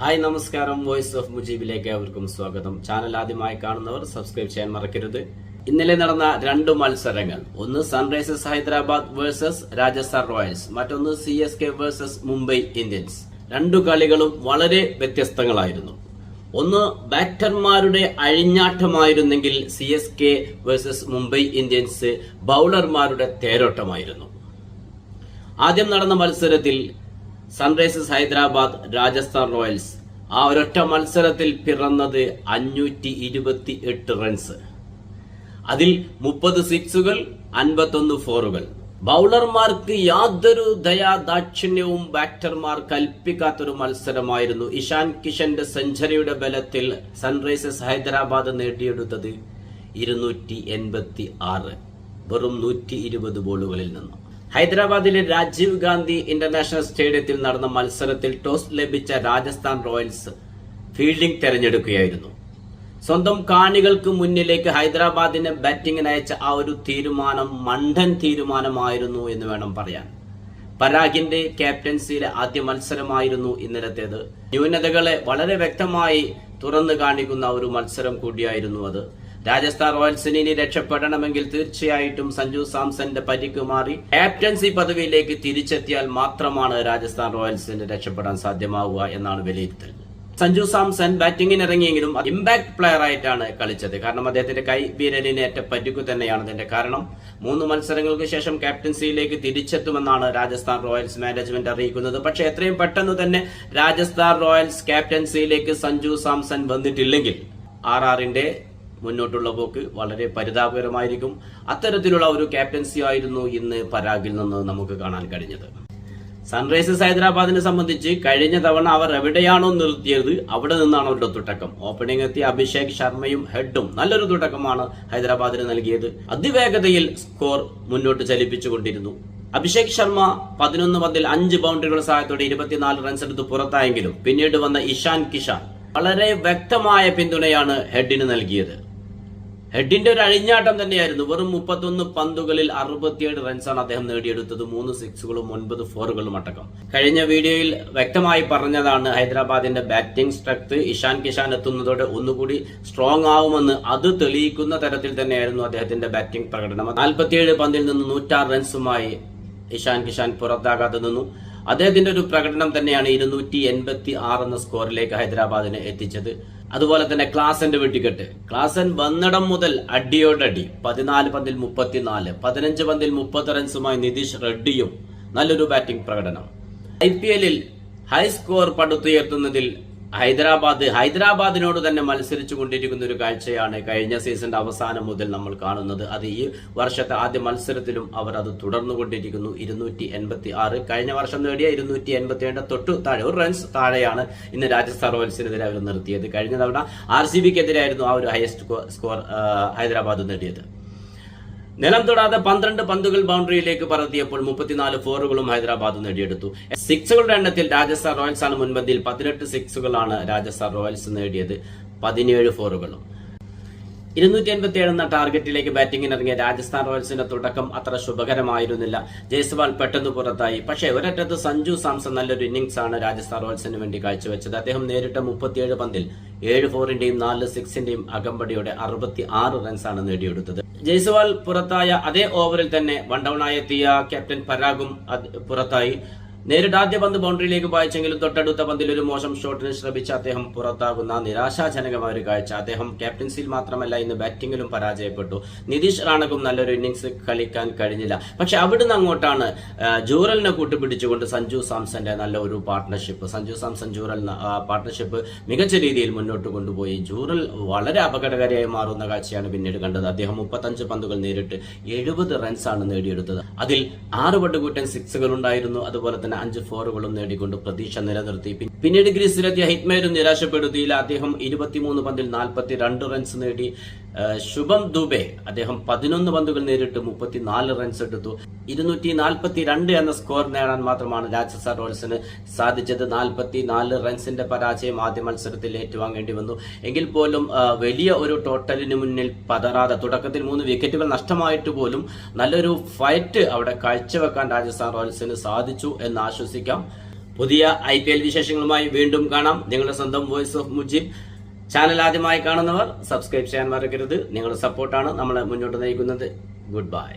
Hi നമസ്കാരം. Voice of മുജീബിലേക്ക് അവർക്കും സ്വാഗതം. ചാനൽ ആദ്യമായി കാണുന്നവർ സബ്സ്ക്രൈബ് ചെയ്യാൻ മറക്കരുത്. ഇന്നലെ നടന്ന രണ്ട് മത്സരങ്ങൾ. ഒന്ന് Sunrisers Hyderabad versus Rajasthan Royals മറ്റൊന്ന് C S K versus Mumbai Indians രണ്ടു കളികളും വളരെ വ്യത്യസ്തങ്ങളായിരുന്നു. ഒന്ന് ബാറ്റർമാരുടെ അഴിഞ്ഞാട്ടമായിരുന്നെങ്കിൽ C S K versus Mumbai Indians ബൗളർമാരുടെ തേരോട്ടമായിരുന്നു. ആദ്യം നടന്ന മത്സരത്തിൽ സൺറൈസേഴ്സ് ഹൈദരാബാദ് രാജസ്ഥാൻ റോയൽസ് ആ ഒരൊറ്റ മത്സരത്തിൽ പിറന്നത് അഞ്ഞൂറ്റി ഇരുപത്തി എട്ട് റൺസ് അതിൽ മുപ്പത് സിക്സുകൾ അൻപത്തൊന്ന് ഫോറുകൾ ബൗളർമാർക്ക് യാതൊരു ദയാദാക്ഷിണ്യവും ബാറ്റർമാർ കൽപ്പിക്കാത്തൊരു മത്സരമായിരുന്നു. ഇഷാൻ കിഷന്റെ സെഞ്ചുറിയുടെ ബലത്തിൽ സൺറൈസേഴ്സ് ഹൈദരാബാദ് നേടിയെടുത്തത് ഇരുന്നൂറ്റി എൺപത്തി ആറ് വെറും നൂറ്റി ഇരുപത് ബോളുകളിൽ നിന്ന്. ഹൈദരാബാദിലെ രാജീവ് ഗാന്ധി ഇന്റർനാഷണൽ സ്റ്റേഡിയത്തിൽ നടന്ന മത്സരത്തിൽ ടോസ് ലഭിച്ച രാജസ്ഥാൻ റോയൽസ് ഫീൽഡിംഗ് തെരഞ്ഞെടുക്കുകയായിരുന്നു. സ്വന്തം കാണികൾക്ക് മുന്നിലേക്ക് ഹൈദരാബാദിനെ ബാറ്റിംഗിന് അയച്ച ആ ഒരു തീരുമാനം മണ്ടൻ തീരുമാനമായിരുന്നു എന്ന് വേണം പറയാൻ. പരാഗിന്റെ ക്യാപ്റ്റൻസിയിലെ ആദ്യ മത്സരമായിരുന്നു ഇന്നലത്തേത്. ന്യൂനതകളെ വളരെ വ്യക്തമായി തുറന്നു കാണിക്കുന്ന ഒരു മത്സരം കൂടിയായിരുന്നു അത്. രാജസ്ഥാൻ റോയൽസിന് ഇനി രക്ഷപ്പെടണമെങ്കിൽ തീർച്ചയായിട്ടും സഞ്ജു സാംസന്റെ പരിക്ക് മാറി ക്യാപ്റ്റൻസി പദവിയിലേക്ക് തിരിച്ചെത്തിയാൽ മാത്രമാണ് രാജസ്ഥാൻ റോയൽസിന് രക്ഷപ്പെടാൻ സാധ്യമാവുക എന്നാണ് വിലയിരുത്തൽ. സഞ്ജു സാംസൺ ബാറ്റിംഗിന് ഇറങ്ങിയെങ്കിലും ഇമ്പാക്ട് പ്ലെയർ ആയിട്ടാണ് കളിച്ചത്. കാരണം അദ്ദേഹത്തിന്റെ കൈ വിരലിനേറ്റ പരിക്കു തന്നെയാണ് അതിന്റെ കാരണം. മൂന്ന് മത്സരങ്ങൾക്ക് ശേഷം ക്യാപ്റ്റൻസിയിലേക്ക് തിരിച്ചെത്തുമെന്നാണ് രാജസ്ഥാൻ റോയൽസ് മാനേജ്മെന്റ് അറിയിക്കുന്നത്. പക്ഷെ എത്രയും പെട്ടെന്ന് തന്നെ രാജസ്ഥാൻ റോയൽസ് ക്യാപ്റ്റൻസിയിലേക്ക് സഞ്ജു സാംസൺ വന്നിട്ടില്ലെങ്കിൽ ആർ ആറിന്റെ മുന്നോട്ടുള്ള പോക്ക് വളരെ പരിതാപകരമായിരിക്കും. അത്തരത്തിലുള്ള ഒരു ക്യാപ്റ്റൻസി ആയിരുന്നു ഇന്ന് പരാഗിൽ നിന്ന് നമുക്ക് കാണാൻ കഴിഞ്ഞത്. സൺറൈസേഴ്സ് ഹൈദരാബാദിനെ സംബന്ധിച്ച് കഴിഞ്ഞ തവണ അവർ എവിടെയാണോ നിർത്തിയത് അവിടെ നിന്നാണ് അവരുടെ തുടക്കം. ഓപ്പണിംഗ് എത്തിയ അഭിഷേക് ശർമ്മയും ഹെഡും നല്ലൊരു തുടക്കമാണ് ഹൈദരാബാദിന് നൽകിയത്. അതിവേഗതയിൽ സ്കോർ മുന്നോട്ട് ചലിപ്പിച്ചുകൊണ്ടിരുന്നു. അഭിഷേക് ശർമ്മ പതിനൊന്ന് പന്തിൽ അഞ്ച് ബൗണ്ടറികളുടെ സഹായത്തോടെ ഇരുപത്തിനാല് റൺസ് എടുത്ത് പുറത്തായെങ്കിലും പിന്നീട് വന്ന ഇഷാൻ കിഷാൻ വളരെ വ്യക്തമായ പിന്തുണയാണ് ഹെഡിന് നൽകിയത്. ഹെഡിന്റെ ഒരു അഴിഞ്ഞാട്ടം തന്നെയായിരുന്നു. വെറും മുപ്പത്തൊന്ന് പന്തുകളിൽ അറുപത്തിയേഴ് റൺസാണ് അദ്ദേഹം നേടിയെടുത്തത്. മൂന്ന് സിക്സുകളും ഒൻപത് ഫോറുകളും അടക്കം. കഴിഞ്ഞ വീഡിയോയിൽ വ്യക്തമായി പറഞ്ഞതാണ് ഹൈദരാബാദിന്റെ ബാറ്റിംഗ് സ്ട്രെങ്ത് ഇഷാൻ കിഷാൻ എത്തുന്നതോടെ ഒന്നുകൂടി സ്ട്രോങ് ആവുമെന്ന് അത് തെളിയിക്കുന്ന തരത്തിൽ തന്നെയായിരുന്നു അദ്ദേഹത്തിന്റെ ബാറ്റിംഗ് പ്രകടനം. നാൽപ്പത്തിയേഴ് പന്തിൽ നിന്ന് നൂറ്റാറ് റൺസുമായി ഇഷാൻ കിഷാൻ പുറത്താകാതെ നിന്നു. അദ്ദേഹത്തിന്റെ ഒരു പ്രകടനം തന്നെയാണ് ഇരുന്നൂറ്റി എൺപത്തി ആറ് എന്ന സ്കോറിലേക്ക് ഹൈദരാബാദിനെ എത്തിച്ചത്. അതുപോലെ തന്നെ ക്ലാസന്റെ വെട്ടിക്കെട്ട് ക്ലാസൻ വന്നിടം മുതൽ അടിയോടടി പതിനാല് പന്തിൽ മുപ്പത്തിനാല് പതിനഞ്ച് പന്തിൽ മുപ്പത് റൺസുമായി നിതീഷ് റെഡ്ഡിയും നല്ലൊരു ബാറ്റിംഗ് പ്രകടനം. ഐ പി എല്ലിൽ ഹൈ സ്കോർ പടുത്തുയർത്തുന്നതിൽ ഹൈദരാബാദ് ഹൈദരാബാദിനോട് തന്നെ മത്സരിച്ചു കൊണ്ടിരിക്കുന്ന ഒരു കാഴ്ചയാണ് കഴിഞ്ഞ സീസണിന്റെ അവസാനം മുതൽ നമ്മൾ കാണുന്നത്. അത് ഈ വർഷത്തെ ആദ്യ മത്സരത്തിലും അവർ അത് തുടർന്നുകൊണ്ടിരിക്കുന്നു ഇരുന്നൂറ്റി എൺപത്തി ആറ് കഴിഞ്ഞ വർഷം നേടിയ ഇരുന്നൂറ്റി എൺപത്തി ഏഴ് തൊട്ടു താഴെ ഒരു റൺസ് താഴെയാണ് ഇന്ന് രാജസ്ഥാൻ റോയൽസിനെതിരെ അവർ നിർത്തിയത്. കഴിഞ്ഞ തവണ ആർ സി ബിക്കെതിരായിരുന്നു ആ ഒരു ഹയസ്റ്റ് സ്കോർ ഹൈദരാബാദ് നേടിയത്. നിലം തൊടാതെ പന്ത്രണ്ട് പന്തുകൾ ബൗണ്ടറിയിലേക്ക് പറത്തിയപ്പോൾ മുപ്പത്തിനാല് ഫോറുകളും ഹൈദരാബാദ് നേടിയെടുത്തു. സിക്സുകളുടെ എണ്ണത്തിൽ രാജസ്ഥാൻ റോയൽസ് ആണ് മുൻപന്തിയിൽ പതിനെട്ട് സിക്സുകളാണ് രാജസ്ഥാൻ റോയൽസ് നേടിയത്. പതിനേഴ് ഫോറുകളും. ഇരുന്നൂറ്റി എൺപത്തി ഏഴ് എന്ന ടാർഗറ്റിലേക്ക് ബാറ്റിംഗിന് ഇറങ്ങിയ രാജസ്ഥാൻ റോയൽസിന്റെ തുടക്കം അത്ര ശുഭകരമായിരുന്നില്ല. ജയ്സ്വാൾ പെട്ടെന്ന് പുറത്തായി. പക്ഷേ ഒരറ്റത്ത് സഞ്ജു സാംസൺ നല്ലൊരു ഇന്നിംഗ്സ് ആണ് രാജസ്ഥാൻ റോയൽസിന് വേണ്ടി കാഴ്ചവെച്ചത്. അദ്ദേഹം നേരിട്ട മുപ്പത്തിയേഴ് പന്തിൽ ഏഴ് ഫോറിന്റെയും നാല് സിക്സിന്റെയും അകമ്പടിയോടെ അറുപത്തി ആറ് റൺസാണ് നേടിയെടുത്തത്. ജയ്സ്വാൾ പുറത്തായ അതേ ഓവറിൽ തന്നെ വൺ ഡൌൺ ആയെത്തിയ ക്യാപ്റ്റൻ പരാഗും പുറത്തായി. നേരിട്ട് ആദ്യ പന്ത് ബൗണ്ടറിയിലേക്ക് പായിച്ചെങ്കിലും തൊട്ടടുത്ത പന്തിൽ ഒരു മോശം ഷോട്ടിന് ശ്രമിച്ച അദ്ദേഹം പുറത്താകുന്ന നിരാശാജനകമായ ഒരു കാഴ്ച. അദ്ദേഹം ക്യാപ്റ്റൻസിയിൽ മാത്രമല്ല ഇന്ന് ബാറ്റിംഗിലും പരാജയപ്പെട്ടു. നിതീഷ് റാണക്കും നല്ലൊരു ഇന്നിംഗ്സ് കളിക്കാൻ കഴിഞ്ഞില്ല. പക്ഷെ അവിടുന്ന് അങ്ങോട്ടാണ് ജൂറലിനെ കൂട്ടുപിടിച്ചുകൊണ്ട് സഞ്ജു സാംസന്റെ നല്ല ഒരു പാർട്ട്ണർഷിപ്പ് സഞ്ജു സാംസൺ ജൂറൽ പാർട്ട്ണർഷിപ്പ് മികച്ച രീതിയിൽ മുന്നോട്ട് കൊണ്ടുപോയി. ജൂറൽ വളരെ അപകടകാരിയായി മാറുന്ന കാഴ്ചയാണ് പിന്നീട് കണ്ടത്. അദ്ദേഹം മുപ്പത്തഞ്ച് പന്തുകൾ നേരിട്ട് എഴുപത് റൺസാണ് നേടിയെടുത്തത്. അതിൽ ആറ് പട്ടുകൂറ്റൻ സിക്സുകൾ ഉണ്ടായിരുന്നു. അതുപോലെ തന്നെ അഞ്ച് ഫോറുകളും നേടിക്കൊണ്ട് പ്രതീക്ഷ നിലനിർത്തി. പിന്നീട് ഗ്രീസിലെത്തിയ ഹിറ്റ്മേരും നിരാശപ്പെടുത്തിയില്ല. അദ്ദേഹം ഇരുപത്തിമൂന്ന് പന്തിൽ നാൽപ്പത്തി രണ്ട് റൺസ് നേടി. ശുഭം ദുബെ. അദ്ദേഹം പതിനൊന്ന് പന്തുകൾ നേരിട്ട് മുപ്പത്തിനാല് റൺസ് എടുത്തു. ഇരുന്നൂറ്റി നാൽപ്പത്തി രണ്ട് എന്ന സ്കോർ നേടാൻ മാത്രമാണ് രാജസ്ഥാൻ റോയൽസിന് സാധിച്ചത്. നാൽപ്പത്തി നാല് റൺസിന്റെ പരാജയം ആദ്യ മത്സരത്തിൽ ഏറ്റുവാങ്ങേണ്ടി വന്നു. എങ്കിൽ പോലും വലിയ ഒരു ടോട്ടലിന് മുന്നിൽ പതറാതെ തുടക്കത്തിൽ മൂന്ന് വിക്കറ്റുകൾ നഷ്ടമായിട്ട് പോലും നല്ലൊരു ഫൈറ്റ് അവിടെ കാഴ്ചവെക്കാൻ രാജസ്ഥാൻ റോയൽസിന് സാധിച്ചു എന്ന് ആശ്വസിക്കാം. പുതിയ ഐ പി എൽ വിശേഷങ്ങളുമായി വീണ്ടും കാണാം. നിങ്ങളുടെ സ്വന്തം വോയിസ് ഓഫ് മുജീബ് ചാനൽ ആദ്യമായി കാണുന്നവർ സബ്സ്ക്രൈബ് ചെയ്യാൻ മറക്കരുത്. നിങ്ങളുടെ സപ്പോർട്ടാണ് നമ്മളെ മുന്നോട്ട് നയിക്കുന്നത്. Good bye